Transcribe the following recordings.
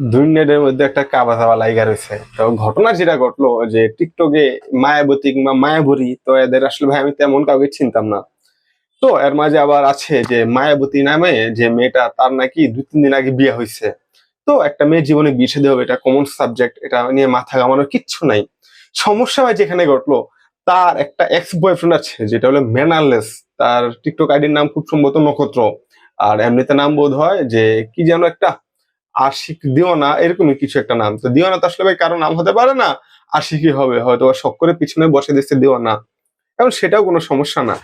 দুনিয়াদের মধ্যে একটা কাবা চাবা লাইগা রয়েছে। তো ঘটনা যেটা ঘটলো যে টিকটকে মায়াবতী কিংবা মায়াবরী, তো এদের আসলে ভাই আমি তেমন কাউকে চিনতাম না। তো এর মাঝে আবার আছে যে মায়াবতী নামে যে মেয়েটা, তার নাকি দু তিন দিন আগে বিয়ে হয়েছে। তো একটা মেয়ের জীবনে বিয়ে শাদী হবে, এটা কমন সাবজেক্ট এটা নিয়ে মাথা ঘামানোর কিচ্ছু নাই। সমস্যা ভাই যেখানে ঘটলো, তার একটা এক্স বয়ফ্রেন্ড আছে, যেটা হলো ম্যানারলেস তার টিকটক আইডির নাম খুব সম্ভবত নক্ষত্র। আর এমনিতে নাম বোধ হয় যে কি যেন একটা আশিক দিওয়ানা এরকমই কিছু একটা নাম। তো দিওয়ানা তো আসলে ভাই কারও নাম হতে পারে না, আশিকই হবে, হয়তো বা শখ করে পিছনে বসে দিচ্ছে দিওয়ানা এখন সেটাও কোনো সমস্যা না।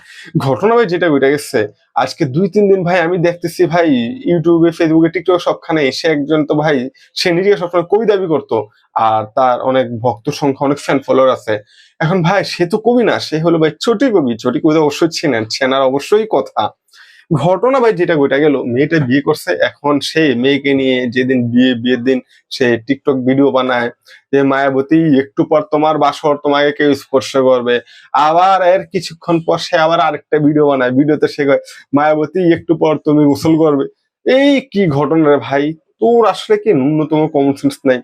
ঘটনা ভাই যেটা ঘটে গেছে, আজকে দুই তিন দিন ভাই আমি দেখতেছি ভাই ইউটিউবে, ফেসবুকে, টিকটক সবখানে সে একজন তো ভাই, সে নিজেকে সবসময় কবি দাবি করতো, আর তার অনেক ভক্ত সংখ্যা, অনেক ফ্যান ফলোয়ার আছে। এখন ভাই সে তো কবি না, সে হলো ভাই চটি কবি। চটি কবি তো অবশ্যই ছিলেন চেনার অবশ্যই কথা। ঘটনা ভাই যেটা গোটা গেল, মেয়েটা বিয়ে করছে, এখন সে মেয়েকে নিয়ে যেদিন বিয়ে, বিয়ের দিন সে টিকটক ভিডিও বানায় যে, মায়াবতী, একটু পর তোমার বাসর, তোমাকে কেউ স্পর্শ করবে। আবার এর কিছুক্ষণ পর সে আবার আরেকটা ভিডিও বানায়। ভিডিওতে সে মায়াবতী, একটু পর তুমি গোসল করবে। এই কি ঘটনা রে ভাই? তোর আসলে কি ন্যূনতম কমন সেন্স নাই?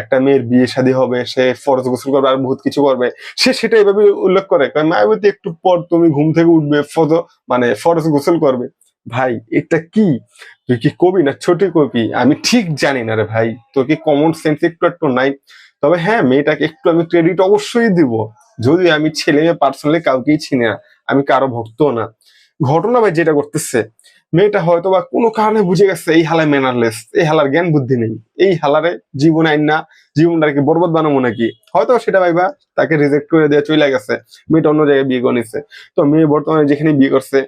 একটা মেয়ের বিয়ে শাদী হবে, সে ফরজ গোসল করবে আর বহুত কিছু করবে। সে সেটা এভাবে উল্লেখ করে। কারণ মায়াবতী একটু পর তুমি ঘুম থেকে উঠবে, ফজ মানে ফরজ গোসল করবে। ভাই, এটা কি? তুই কি কবি না ছোট কবি? আমি ঠিক জানি না রে ভাই। তোর কি কমন সেন্স একটু একটু নাই? তবে হ্যাঁ মেয়েটাকে একটু আমি ক্রেডিট অবশ্যই দিব। যদি আমি ছেলে মেয়ে পার্সোনালি কাউকেই চিনি না, আমি কারও ভক্ত না। ঘটনা ভাই যেটা করতেছে মেয়েটা হয়তো বা কোনো কারণে বুঝে গেছে, এই হালায় ম্যানারলেস এই হালার জ্ঞান বুদ্ধি নেই। এই হালারে জীবন আইন না জীবনটাকে বরবাদ বানাবো নাকি? হয়তো সেটা ভাইবা, তাকে রিজেক্ট করে দিয়ে চলে গেছে, মেয়েটা অন্য জায়গায় বিয়ে করে নিছে। তো মেয়ে বর্তমানে যেখানে বিয়ে করছে,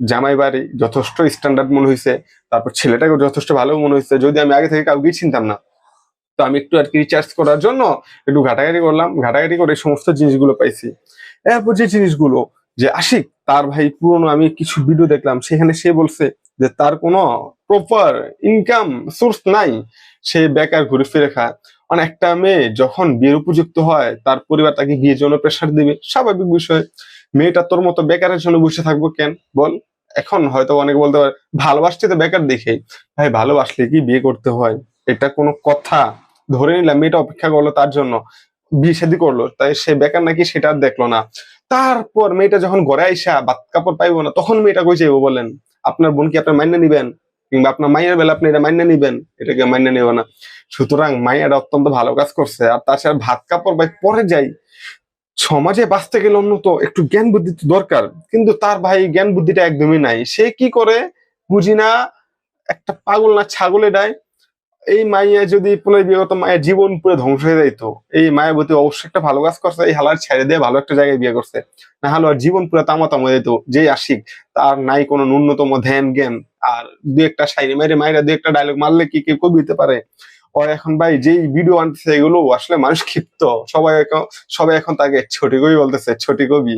জামাই বাড়ি, যথেষ্ট স্ট্যান্ডার্ড মনে হয়েছে তারপর ছেলেটাকে যথেষ্ট ভালো মনে হয়েছে যদি আমি আগে থেকে কাউকেই চিনতাম না, তো আমি একটু আর কি রিচার্জ করার জন্য একটু ঘাটাঘাটি করলাম। ঘাটাঘাটি করে সমস্ত জিনিসগুলো পাইছি। এরপর যে জিনিসগুলো, যে আশিক তার ভাই পুরনো, আমি কিছু ভিডিও দেখলাম, সেখানে সে বলছে যে তার কোনো প্রপার ইনকাম সোর্স নাই। সে বেকার ঘুরে ফিরে খায়। মানে একটা মেয়ে যখন বিয়ের উপযুক্ত হয়, তার পরিবার তাকে বিয়ের জন্য প্রেশার দিবে। স্বাভাবিক বিষয়। মেয়েটা তোর মতো বেকারের জন্য বসে থাকব কেন? বল। এখন হয়তো অনেকে বলতে পারে, ভালোবাসতে তো বেকার দেখেই ভাই, ভালোবাসলে কি বিয়ে করতে হয়? এটা কোনো কথা। ধরে নিলাম, মেয়েটা অপেক্ষা করল তার জন্য। বিয়ে শাদী করল। তাই সে বেকার নাকি সেটা দেখল না। তারপর মেয়েটা যখন ঘরে আইসা বাত কাপড় পাইবো না, তখন মেয়েটা কই যাইবো বলেন? আপনার বোন কি আপনার মাইনে নিবেন? কিংবা আপনার মায়ের বেলা আপনি এটা মাইনে নিবেন? এটাকে মাইনে নেব না। সুতরাং মাইয়াটা অত্যন্ত ভালো কাজ করছে। আর তাছাড়া ভাত কাপড় ভাই পরে যাই, সমাজে বাঁচতে গেলে অন্যত একটু জ্ঞান বুদ্ধি দরকার। কিন্তু তার ভাই জ্ঞান বুদ্ধিটা একদমই নাই। সে কি করে? বুঝি না, একটা পাগল না ছাগলে ডায় এই মাইয়া যদি পুনরায় বিয়ে মায়ের জীবন পুরো ধ্বংস হয়ে যাইতো। এই মায়াবতী অবশ্যই একটা ভালো কাজ করছে, এই হালার ছেড়ে দিয়ে ভালো একটা জায়গায় বিয়ে করছে। না হলে ওর জীবন পুরো তামাতাম হয়ে যেত যে আশিক, তার নাই কোনো ন্যূনতম ধ্যান জ্ঞান। আর দু একটা শাইরি মাইরে মাইরা দু একটা ডায়লগ মারলে কি কেউ কবি দিতে পারে? ও এখন ভাই, যেই ভিডিও আনতেছে এগুলো আসলে মানুষ ক্ষিপ্ত। সবাই এখন সবাই এখন তাকে ছোটি কবি বলতেছে, ছোটি কবি।